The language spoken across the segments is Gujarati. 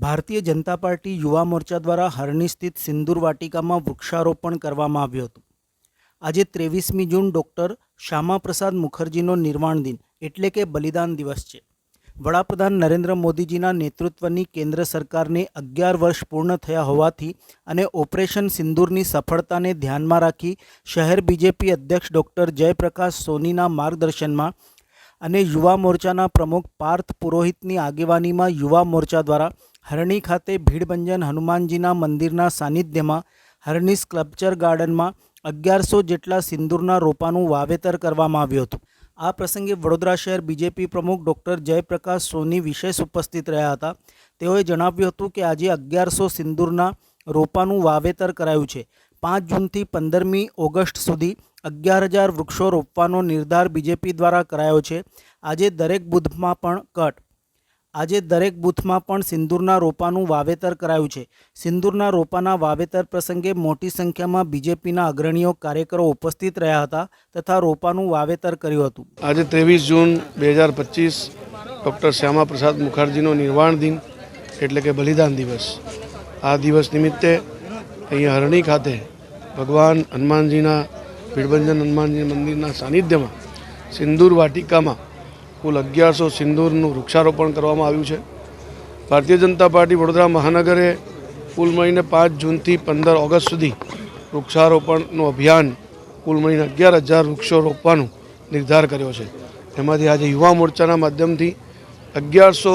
ભારતીય જનતા પાર્ટી યુવા મોરચા દ્વારા હરણી સ્થિત સિંદૂર વાટિકામાં વૃક્ષારોપણ કરવામાં આવ્યું હતું. આજે ત્રેવીસમી જૂન ડૉક્ટર શ્યામાપ્રસાદ મુખર્જીનો નિર્વાણ દિન એટલે કે બલિદાન દિવસ છે. વડાપ્રધાન નરેન્દ્ર મોદીજીના નેતૃત્વની કેન્દ્ર સરકારને અગિયાર વર્ષ પૂર્ણ થયા હોવાથી અને ઓપરેશન સિંદૂરની સફળતાને ધ્યાનમાં રાખી શહેર બીજેપી અધ્યક્ષ ડૉક્ટર જયપ્રકાશ સોનીના માર્ગદર્શનમાં અને યુવા મોરચાના પ્રમુખ પાર્થ પુરોહિતની આગેવાનીમાં યુવા મોરચા દ્વારા હરણી ખાતે ભીડભંજન હનુમાનજીના મંદિરના સાનિધ્યમાં હરણી સ્કલ્પચર ગાર્ડનમાં અગિયારસો જેટલા સિંદૂરના રોપાનું વાવેતર કરવામાં આવ્યું હતું. આ પ્રસંગે વડોદરા શહેર બીજેપી પ્રમુખ ડૉક્ટર જયપ્રકાશ સોની વિશેષ ઉપસ્થિત રહ્યા હતા. તેઓએ જણાવ્યું હતું કે આજે અગિયારસો સિંદૂરના રોપાનું વાવેતર કરાયું છે. પાંચ જૂનથી પંદરમી ઓગસ્ટ સુધી અગિયાર હજાર વૃક્ષો રોપવાનો નિર્ધાર બીજેપી દ્વારા કરાયો છે. આજે દરેક બુધમાં પણ કટ આજે દરેક બૂથમાં પણ સિંદૂરના રોપાનું વાવેતર કરાયું છે. સિંદૂરના રોપાના વાવેતર પ્રસંગે મોટી સંખ્યામાં બીજેપીના અગ્રણીઓ કાર્યકરો ઉપસ્થિત રહ્યા હતા તથા રોપાનું વાવેતર કર્યું હતું. આજે ત્રેવીસ જૂન બે હજાર પચીસ ડૉક્ટર શ્યામા પ્રસાદ મુખર્જીનો નિર્વાણ દિન એટલે કે બલિદાન દિવસ. આ દિવસ નિમિત્તે અહીંયા હરણી ખાતે ભગવાન હનુમાનજીના પીડભંજન હનુમાનજી મંદિરના સાનિધ્યમાં સિંદૂર વાટિકામાં કુલ અગિયારસો સિંદૂરનું વૃક્ષારોપણ કરવામાં આવ્યું છે. ભારતીય જનતા પાર્ટી વડોદરા મહાનગરે કુલ મળીને પાંચ જૂનથી પંદર ઓગસ્ટ સુધી વૃક્ષારોપણનું અભિયાન કુલ મળીને અગિયાર હજાર વૃક્ષો રોપવાનું નિર્ધાર કર્યો છે. એમાંથી આજે યુવા મોરચાના માધ્યમથી અગિયારસો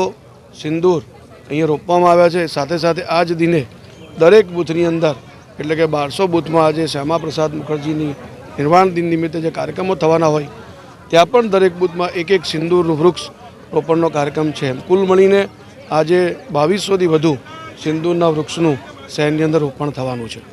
સિંદૂર અહીંયા રોપવામાં આવ્યા છે. સાથે સાથે આ જ દિને દરેક બૂથની અંદર, એટલે કે બારસો બૂથમાં આજે શ્યામાપ્રસાદ મુખર્જીની નિર્વાણ દિન નિમિત્તે જે કાર્યક્રમો થવાના હોય ત્યાં પણ દરેક બૂથમાં એક એક સિંદૂરનું વૃક્ષ રોપણનો કાર્યક્રમ છે. કુલ મળીને આજે બાવીસોથી વધુ સિંદૂરના વૃક્ષનું શહેરની અંદર રોપણ થવાનું છે.